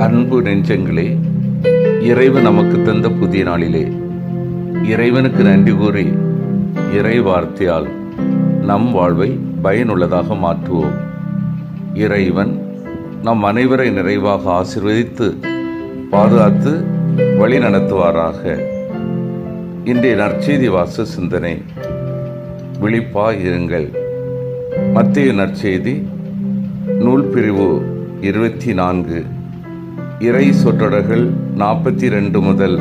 அன்பு நெஞ்சங்களே இறைவன் நமக்கு தந்த புதிய நாளிலே இறைவனுக்கு நன்றி கூறி இறை வார்த்தையால் நம் வாழ்வை பயனுள்ளதாக மாற்றுவோம். இறைவன் நம் அனைவரை நிறைவாக ஆசிர்வதித்து பாதுகாத்து வழி நடத்துவாராக. இன்றைய நற்செய்தி வாச சிந்தனை விழிப்பா இருங்கள். மத்திய நற்செய்தி நூல் பிரிவு இருபத்தி நான்கு. இறை சொற்றொடர்கள் நாற்பத்தி ரெண்டு முதல்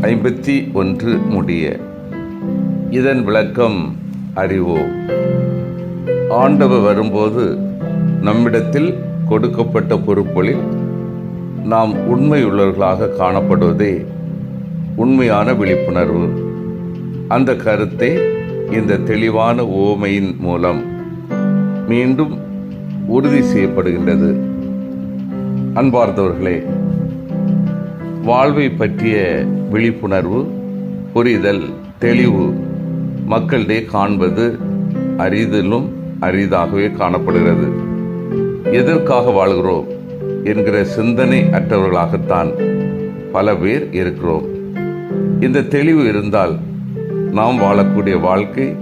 ஐம்பத்தி ஒன்று முடிய. இதன் விளக்கம் அறிவோம். ஆண்டவர் வரும்போது நம்மிடத்தில் கொடுக்கப்பட்ட பொறுப்புகளில் நாம் உண்மையுள்ளவர்களாக காணப்படுவதே உண்மையான விழிப்புணர்வு. அந்த கருத்தை இந்த தெளிவான ஓமையின் மூலம் மீண்டும் உறுதி செய்யப்படுகின்றது. அன்பார்ந்தவர்களே வாழ்வை பற்றிய விழிப்புணர்வு புரிதல் தெளிவு மக்களிடையே காண்பது அரிதிலும் அரிதாகவே காணப்படுகிறது. எதற்காக வாழ்கிறோம் என்கிற சிந்தனை அற்றவர்களாகத்தான் பல பேர் இருக்கிறோம். இந்த தெளிவு இருந்தால் நாம் வாழக்கூடிய வாழ்க்கை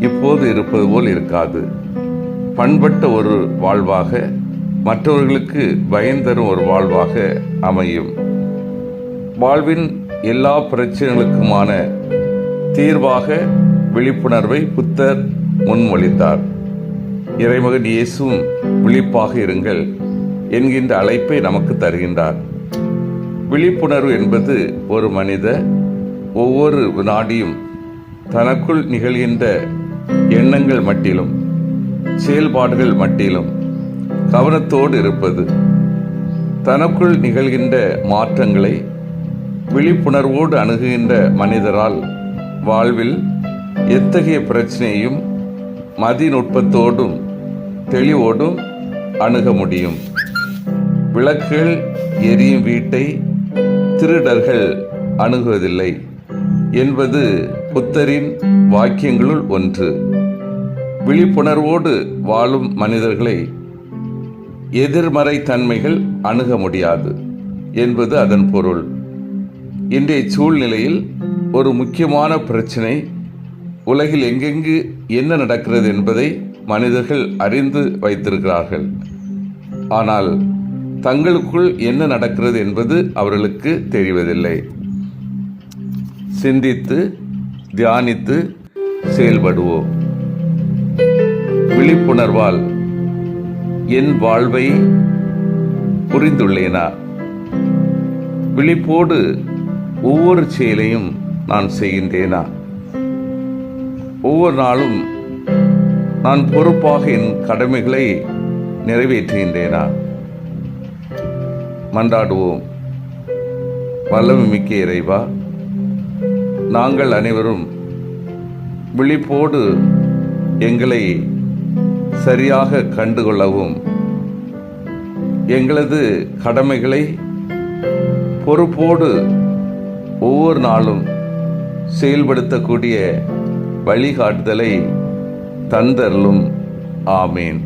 இப்போது இருப்பது போல் இருக்காது. பண்பட்ட ஒரு வாழ்வாக மற்றவர்களுக்கு பயந்தரும் ஒரு வாழ்வாக அமையும். வாழ்வின் எல்லா பிரச்சனைகளுக்குமான தீர்வாக விழிப்புணர்வை புத்தர் முன்மொழிந்தார். இறைமகன் இயேசுவும் விழிப்பாக இருங்கள் என்கின்ற அழைப்பை நமக்கு தருகின்றார். விழிப்புணர்வு என்பது ஒரு மனித ஒவ்வொரு வினாடியும் தனக்குள் நிகழ்கின்ற எண்ணங்கள் மட்டிலும் செயல்பாடுகள் மட்டிலும் கவனத்தோடு இருப்பது. தனக்குள் நிகழ்கின்ற மாற்றங்களை விழிப்புணர்வோடு அணுகுகின்ற மனிதரால் வாழ்வில் எத்தகைய பிரச்சனையும் மதிநுட்பத்தோடும் தெளிவோடும் அணுக முடியும். விளக்குகள் எரியும் வீட்டை திருடர்கள் அணுகுவதில்லை என்பது புத்தரின் வாக்கியங்களுள் ஒன்று. விழிப்புணர்வோடு வாழும் மனிதர்களை எதிர்மறை தன்மைகள் அணுக முடியாது என்பது அதன் பொருள். இன்றைய சூழ்நிலையில் ஒரு முக்கியமான பிரச்சனை உலகில் எங்கெங்கு என்ன நடக்கிறது என்பதை மனிதர்கள் அறிந்து வைத்திருக்கிறார்கள். ஆனால் தங்களுக்குள் என்ன நடக்கிறது என்பது அவர்களுக்கு தெரிவதில்லை. சிந்தித்து தியானித்து செயல்படுவோம். விழிப்புணர்வால் என் வாழ்வை புரிந்துள்ளேனா? விழிப்போடு ஒவ்வொரு செயலையும் நான் செய்கின்றேனா? ஒவ்வொரு நாளும் நான் பொறுப்பாக என் கடமைகளை நிறைவேற்றுகின்றேனா? மன்றாடுவோம். வல்லமை மிக்க இறைவா நாங்கள் அனைவரும் விழிப்போடு எங்களை சரியாக கண்டுகொள்ளவும் எங்களது கடமைகளை பொறுப்போடு ஒவ்வொரு நாளும் செயல்படுத்தக்கூடிய வழிகாட்டுதலை தந்தரலும் ஆமேன்.